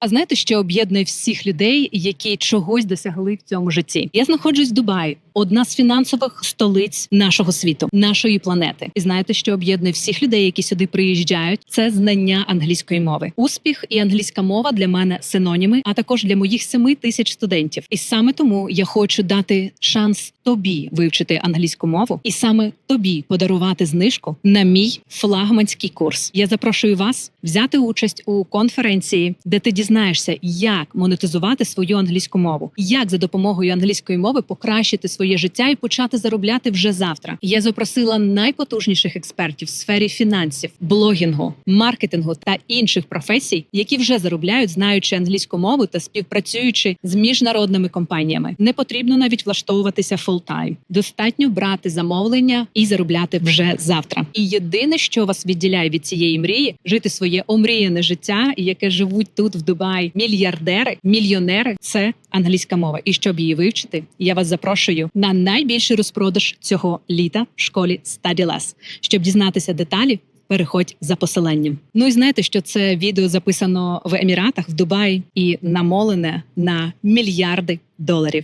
А знаєте, що об'єднує всіх людей, які чогось досягли в цьому житті? Я знаходжусь в Дубаї, одна з фінансових столиць нашого світу, нашої планети. І знаєте, що об'єднує всіх людей, які сюди приїжджають? Це знання англійської мови. Успіх і англійська мова для мене синоніми, а також для моїх семи тисяч студентів. І саме тому я хочу дати шанс тобі вивчити англійську мову, і саме тобі подарувати знижку на мій флагманський курс. Я запрошую вас взяти участь у конференції, де ти дізнаєшся, як монетизувати свою англійську мову, як за допомогою англійської мови покращити своє життя і почати заробляти вже завтра. Я запросила найпотужніших експертів в сфері фінансів, блогінгу, маркетингу та інших професій, які вже заробляють, знаючи англійську мову та співпрацюючи з міжнародними компаніями. Не потрібно навіть влаштовуватися фултайм. Достатньо брати замовлення і заробляти вже завтра. І єдине, що вас відділяє від цієї мрії, жити своє омріяне життя, яке живуть тут в Дубаї мільярдери, мільйонери. Це англійська мова. І щоб її вивчити, я вас запрошую на найбільший розпродаж цього літа в школі StudyLess. Щоб дізнатися деталі. Переходь за посиланням. Ну і знаєте, що це відео записано в Еміратах в Дубаї і намолене на мільярди доларів.